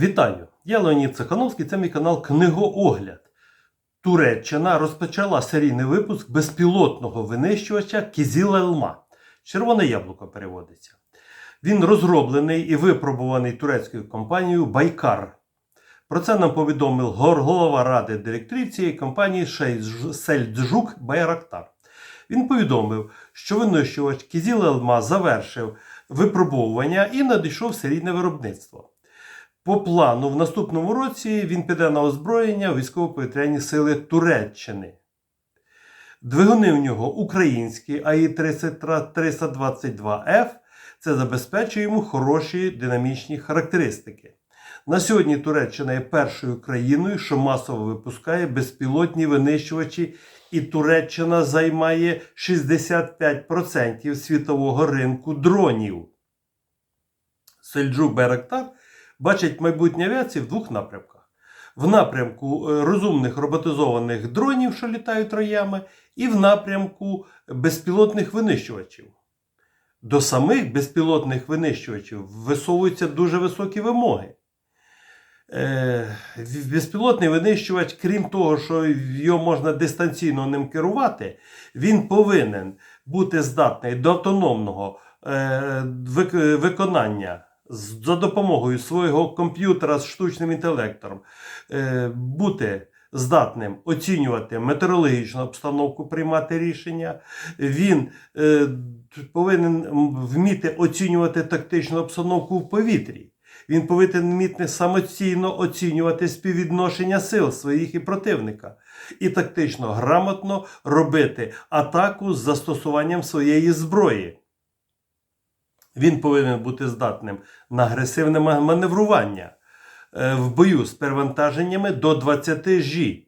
Вітаю! Я Леонід Цехановський, це мій канал Книгоогляд. Туреччина розпочала серійний випуск безпілотного винищувача Кізіл Елма. Червоне яблуко переводиться. Він розроблений і випробуваний турецькою компанією Байкар. Про це нам повідомив голова ради директорів цієї компанії Сельджук Байрактар. Він повідомив, що винищувач Кізіл Елма завершив випробовування і надійшов серійне виробництво. По плану, в наступному році він піде на озброєння військово-повітряні сили Туреччини. Двигуни в нього українські АІ-322Ф. Це забезпечує йому хороші динамічні характеристики. На сьогодні Туреччина є першою країною, що масово випускає безпілотні винищувачі, і Туреччина займає 65% світового ринку дронів. Сельджук Беректар бачить майбутнє авіації в двох напрямках: в напрямку е, розумних роботизованих дронів, що літають роями, і в напрямку безпілотних винищувачів. До самих безпілотних винищувачів висовуються дуже високі вимоги. Е, Безпілотний винищувач, крім того, що його можна дистанційно ним керувати, він повинен бути здатний до автономного е, виконання за допомогою свого комп'ютера з штучним інтелектом, е, бути здатним оцінювати метеорологічну обстановку, приймати рішення. Він е, повинен вміти оцінювати тактичну обстановку в повітрі. Він повинен вміти самостійно оцінювати співвідношення сил своїх і противника, і тактично грамотно робити атаку з застосуванням своєї зброї. Він повинен бути здатним на агресивне маневрування е, в бою з перевантаженнями до 20 G.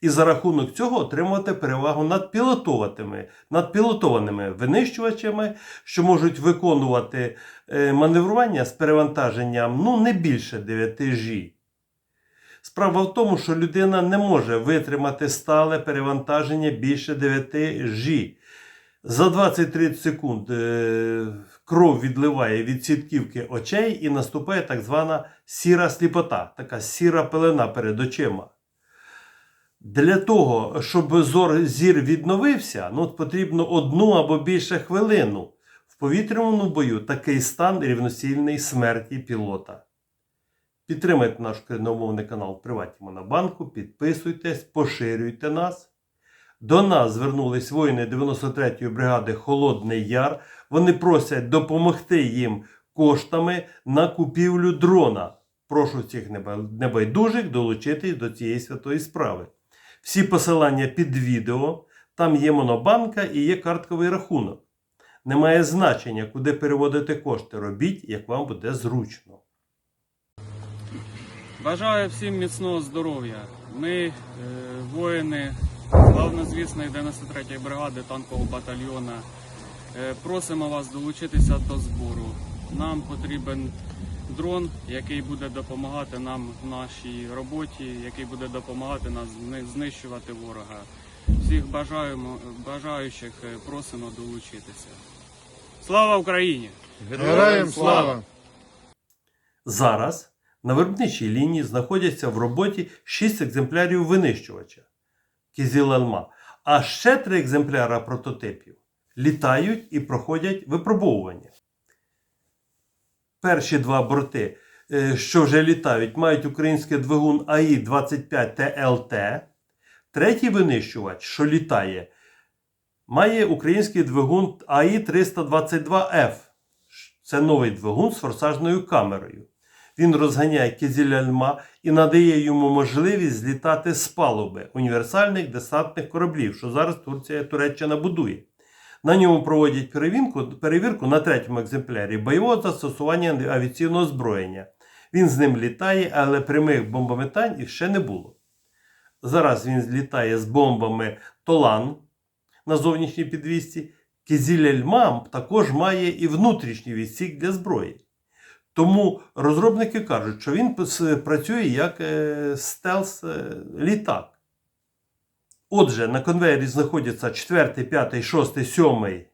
І за рахунок цього отримувати перевагу над пілотованими, над пілотованими винищувачами, що можуть виконувати е, маневрування з перевантаженням ну, не більше 9 G. Справа в тому, що людина не може витримати стале перевантаження більше 9 G. За 20-30 секунд е, кров відливає від сітківки очей і наступає так звана сіра сліпота, така сіра пелена перед очима. Для того, щоб зор, зір відновився, ну, потрібно одну або більше хвилину. В повітряному бою такий стан рівносильний смерті пілота. Підтримайте наш україномовний канал в приваті Монобанку, підписуйтесь, поширюйте нас. До нас звернулись воїни 93-ї бригади Холодний Яр. Вони просять допомогти їм коштами на купівлю дрона. Прошу всіх небайдужих долучитись до цієї святої справи. Всі посилання під відео, там є монобанка і є картковий рахунок. Немає значення, куди переводити кошти. Робіть, як вам буде зручно. Бажаю всім міцного здоров'я. Ми, е, воїни славнозвісної 93-ї бригади танкового батальйона, просимо вас долучитися до збору. Нам потрібен дрон, який буде допомагати нам в нашій роботі, який буде допомагати нас знищувати ворога. Всіх бажаємо, бажаючих е, просимо долучитися. Слава Україні! Героям слава! Зараз на виробничій лінії знаходяться в роботі 6 екземплярів винищувача Кізіл-Елма, а ще 3 екземпляра прототипів літають і проходять випробовування. Перші два борти, е, що вже літають, мають український двигун АІ-25ТЛТ. Третій винищувач, що літає, має український двигун АІ-322Ф. Це новий двигун з форсажною камерою. Він розганяє кізіляльма і надає йому можливість злітати з палуби універсальних десантних кораблів, що зараз Турція Туреччина будує. На ньому проводять перевірку, перевірку на третьому екземплярі бойового застосування авіаційного озброєння. Він з ним літає, але прямих бомбометань їх ще не було. Зараз він злітає з бомбами Толан на зовнішній підвісці. Кізіль-Ельмам також має і внутрішній відсік для зброї. Тому розробники кажуть, що він працює як е, стелс-літак. Отже, на конвейері знаходяться 4, 5, 6, 7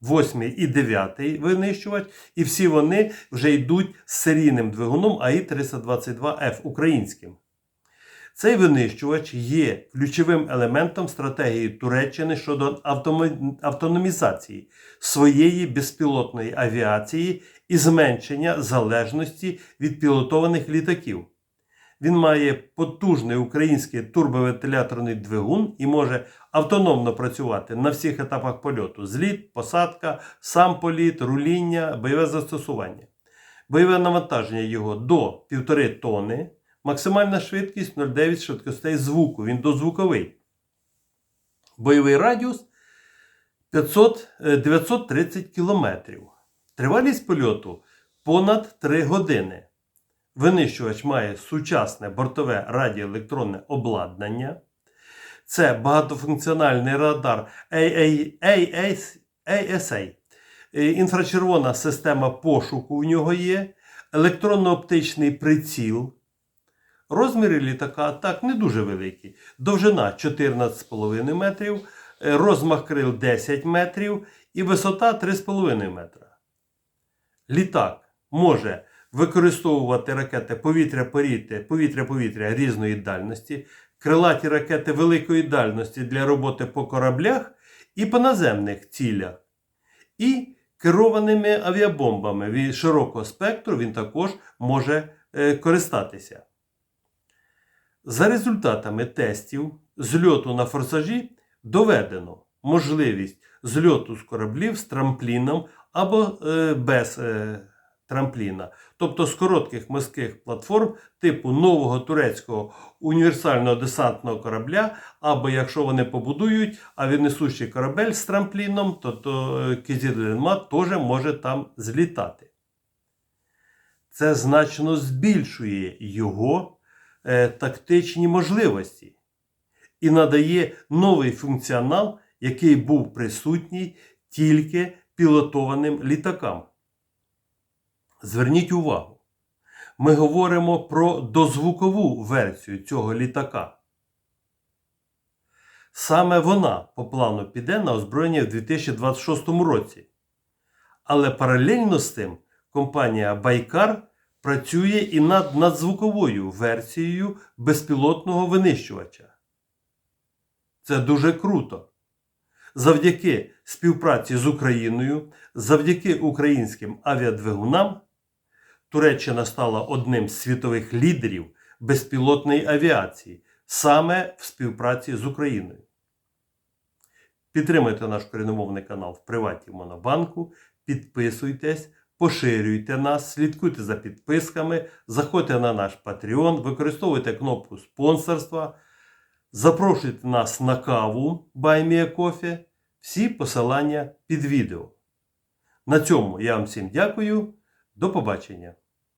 восьмий і дев'ятий винищувач, і всі вони вже йдуть з серійним двигуном АІ-322Ф українським. Цей винищувач є ключовим елементом стратегії Туреччини щодо автономізації своєї безпілотної авіації і зменшення залежності від пілотованих літаків. Він має потужний український турбовентиляторний двигун і може автономно працювати на всіх етапах польоту: зліт, посадка, сам політ, руління, бойове застосування. Бойове навантаження його до 1,5 тонни, максимальна швидкість 0,9 швидкостей звуку, він дозвуковий. Бойовий радіус 500, е, 930 км. Тривалість польоту понад 3 години. Винищувач має сучасне бортове радіоелектронне обладнання. Це багатофункціональний радар ASA. Е, Інфрачервона система пошуку в нього є, електронно-оптичний приціл. Розміри літака так не дуже великі. Довжина 14,5 метрів, е, розмах крил 10 метрів і висота 3,5 метра. Літак може використовувати ракети повітря-повітря, повітря-повітря різної дальності, крилаті ракети великої дальності для роботи по кораблях і по наземних цілях. І керованими авіабомбами від широкого спектру він також може е, користатися. За результатами тестів зльоту на форсажі доведено можливість зльоту з кораблів з трампліном або е, без е, трампліна, тобто з коротких морських платформ типу нового турецького універсального десантного корабля, або якщо вони побудують авіанесущий корабель з трампліном, то, то е, теж може там злітати. Це значно збільшує його е, тактичні можливості і надає новий функціонал, який був присутній тільки пілотованим літакам. Зверніть увагу, ми говоримо про дозвукову версію цього літака. Саме вона по плану піде на озброєння в 2026 році. Але паралельно з тим компанія Байкар працює і над надзвуковою версією безпілотного винищувача. Це дуже круто. Завдяки співпраці з Україною, завдяки українським авіадвигунам, Туреччина стала одним з світових лідерів безпілотної авіації саме в співпраці з Україною. Підтримайте наш коріномовний канал в Приваті Монобанку, підписуйтесь, поширюйте нас, слідкуйте за підписками, заходьте на наш Patreon, використовуйте кнопку спонсорства, запрошуйте нас на каву Coffee. Всі посилання під відео. На цьому я вам всім дякую. До побачення!